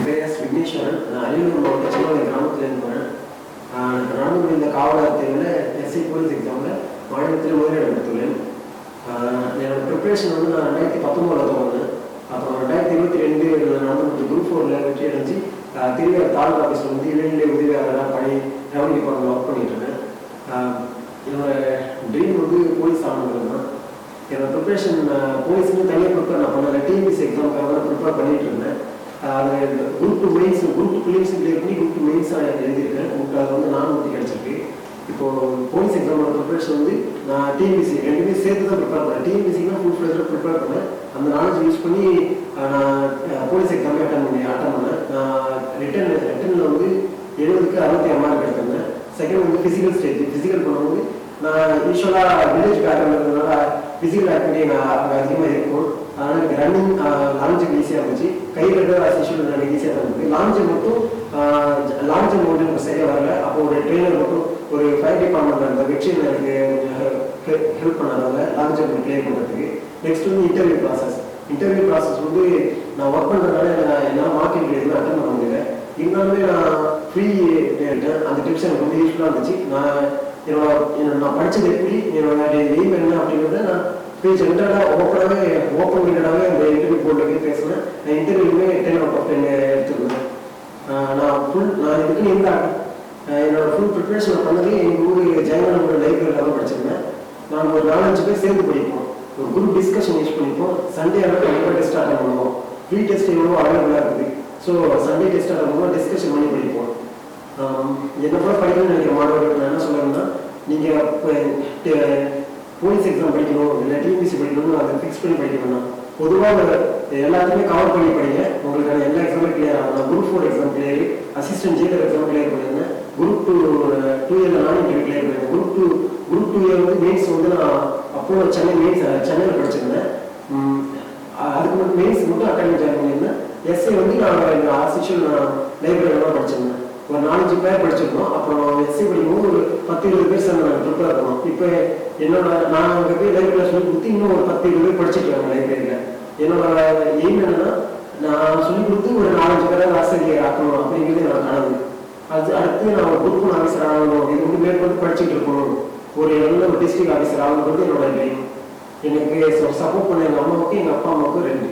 என் பேர் எஸ் விக்னேஸ்வரன். நான் அரியலூர் மாவட்டம் சின்ன கிராமத்துலேருந்து வரேன். நானும் இந்த காவலர் தேர்வில் எஸ்ஐ போலீஸ் எக்ஸாமில் மாநிலத்தில் முதலிடம் எடுத்துள்ளேன். ஆஹ் ப்ரிப்பரேஷன் வந்து நான் ரெண்டாயிரத்தி பத்தொம்போதில் தொடங்கினேன். அப்புறம் ரெண்டாயிரத்தி இருபத்தி ரெண்டு நடந்து முடிஞ்ச குரூப் ஃபோரில் வெற்றி அடைஞ்சு திருவிழா தாலுகா ஆஃபீஸில் வந்து இளைநிலை உதவியாளராக பணி ரெவன்யூ டிபார்ட்மெண்ட் ஒர்க் பண்ணிட்டு இருக்கேன். ஆஹ் என்னோட ட்ரீம் வந்து போலீஸ் ஆகணுங்கிறது தான். என்னோடய ப்ரிப்பரேஷன் போலீஸ்க்கு தனியாக ப்ரிப்பேர் நான் பண்ணல. டிஎன்பிசி எக்ஸாமுக்காக தான் ப்ரிப்பேர் பண்ணிட்டு இருந்தேன் அதில் group two mains group two prelims clear பண்ணி குரூப் டூ மெயின்ஸாக எழுதியிருக்கேன்? உங்களுக்கு அது வந்து நானூற்றி கிடச்சிருக்கு இப்போ போலீஸ் எக்ஸாமோட ப்ரிப்பரேஷன் வந்து நான் டிஎன்பிசி ரெண்டுமே சேர்த்து தான் ப்ரிப்பேர் பண்ணேன் டிஎன்பிசிக்கு ஃபுல் ஃப்ளெஜாக ப்ரிப்பேர் பண்ணேன். அந்த நாலேஜ் யூஸ் பண்ணி நான் போலீஸ் எக்ஸாமே அட்டன் பண்ணி அட்டன் பண்ணேன் நான் ரிட்டன் ரிட்டனில் வந்து எழுபதுக்கு அறுபத்தி ஆறு மார்க் எடுத்திருந்தேன். செகண்ட் வந்து ஃபிசிக்கல் ஸ்டேஜ் ஃபிசிக்கல் பண்ணும்போது நான் யூஸ்வலாக வில்லேஜ் பேட்டர்ன் இருக்கிறதுனால ஃபிசிக்கல் ஆக்டிவிட்டி நான் அங்கே அதிகமாக இருக்கும். அதனால் எனக்கு ரன்னிங் லான்ச்சுக்கு ஈஸியாக இருந்துச்சு. கை கட்டு யூஸ்வல் எனக்கு ஈஸியாக தான் இருந்தது லான்ச்சு மட்டும் லான்ச் மோடு எனக்கு சரியாக வரல. அப்போ ஒரு ட்ரெயினர் மட்டும் ஒரு ஃபயர் டிபார்ட்மெண்ட் அந்த வெற்றியில் எனக்கு ஹெல்ப் பண்ணாங்க லான்ச் கிளியர் பண்ணுறதுக்கு நெக்ஸ்ட் வந்து இன்டர்வியூ ப்ராசஸ் இன்டர்வியூ ப்ராசஸ் வந்து நான் ஒர்க் பண்ணுறதுனால நான் என்னால் மார்க்கெட் எதுவும் அட்டன் பண்ண முடியல. இருந்தாலுமே நான் ஃப்ரீ அந்த டிப்ஸ் எனக்கு வந்து யூஸ்ஃபுல்லாக இருந்துச்சு. நான் என்னோட நான் படித்த எப்படி என்னோட எய்ம் என்ன அப்படிங்கிறத நான் போய் ஜென்ரலாக ஓப்பனாகவே ஓப்பன் மைண்டடாகவே அந்த இன்டர்வியூ போர்டில் பேசினேன் நான் இன்டர்வியூமே டென் அவுட் ஆஃப் டென் எடுத்துக்கிறேன் நான் ஃபுல் நான் இதுக்கு இருந்தாங்க என்னோட ஃபுல் ப்ரிப்பரேஷன் பண்ணது எங்கள் ஊர் ஜெயங்கலோட லைப்ரரியில் தான் படிச்சிருந்தேன். நான் ஒரு நாலஞ்சு பேர் சேர்ந்து படிப்போம் ஒரு குரூப் டிஸ்கஷன் யூஸ் பண்ணிப்போம் சண்டே ஆனால் கண்டிப்பாக டெஸ்ட் அட்டன் பண்ணுவோம். ஃப்ரீ டெஸ்ட் எவ்வளோ அவைலபிளாக இருக்குது. ஸோ சண்டே டெஸ்ட் அட்டன் பண்ணுவோம் டிஸ்கஷன் பண்ணி படிப்போம் என்ன கூட படிக்கணும்னு நினைக்கிற மாணவர்கள் நான் என்ன சொல்லுவேன்னா நீங்கள் போலீஸ் எக்ஸாம் படிக்கணும் இல்லை டிபிசி படிக்கணும்னு அதை ஃபிக்ஸ் பண்ணி படிக்கணும்னா பொதுவாக எல்லாத்தையுமே கவர் பண்ணி படிங்க. உங்களுக்கான எல்லா எக்ஸாமும் கிளியர் ஆகலாம். Group four exam clear assistant jailer exam clear பண்ணியிருந்தேன் குரூப் டூ டூ இயர் நான் இன்டர்வியூ கிளியர் பண்ணியிருந்தேன் group two group two year வந்து மெயின்ஸ் வந்து நான் அப்போ சென்னை மெயின்ஸ் சென்னையில் படிச்சிருந்தேன். அதுக்கு மட்டும் மெயின்ஸ் மட்டும் அகாடமி ஜாயின் பண்ணியிருந்தேன். எஸ்ஏ வந்து நான் எங்கள் ஆசிஷியல் நான் படிச்சிருந்தேன். ஒரு நாலஞ்சு பேர் படிச்சிருக்கோம் அப்புறம் எஸ்சி படிக்கும்போது ஒரு பத்து இருபது பேர் சேர்ந்து நாங்கள் ப்ரிப்பேர் பண்ணோம் இப்போ என்னோட நான் அங்கே போய் லைப்ரரியில் சொல்லி கொடுத்து இன்னும் ஒரு பத்து இருபது பேர் படிச்சுட்டு இருக்காங்க லைப்ரரியில் என்னோட எய்ம் என்னன்னா நான் சொல்லி கொடுத்து ஒரு நாலஞ்சு பேரை ஆசிரியர் ஆக்கணும். அப்படிங்கிறது என்னோட கனவு. அது அடுத்து நான் ஒரு குரூப் ஆஃபீஸர் ஆகணும். இது வந்து மேற்கொண்டு படிச்சுட்டு இருக்கணும். ஒரு நல்ல ஒரு டிஸ்ட்ரிக்ட் ஆஃபீஸர் ஆகணுங்கிறது என்னோட ட்ரீம் எனக்கு சப்போர்ட் பண்ண எங்கள் அம்மாவுக்கு எங்கள் அப்பா அம்மாவுக்கு ரெண்டு.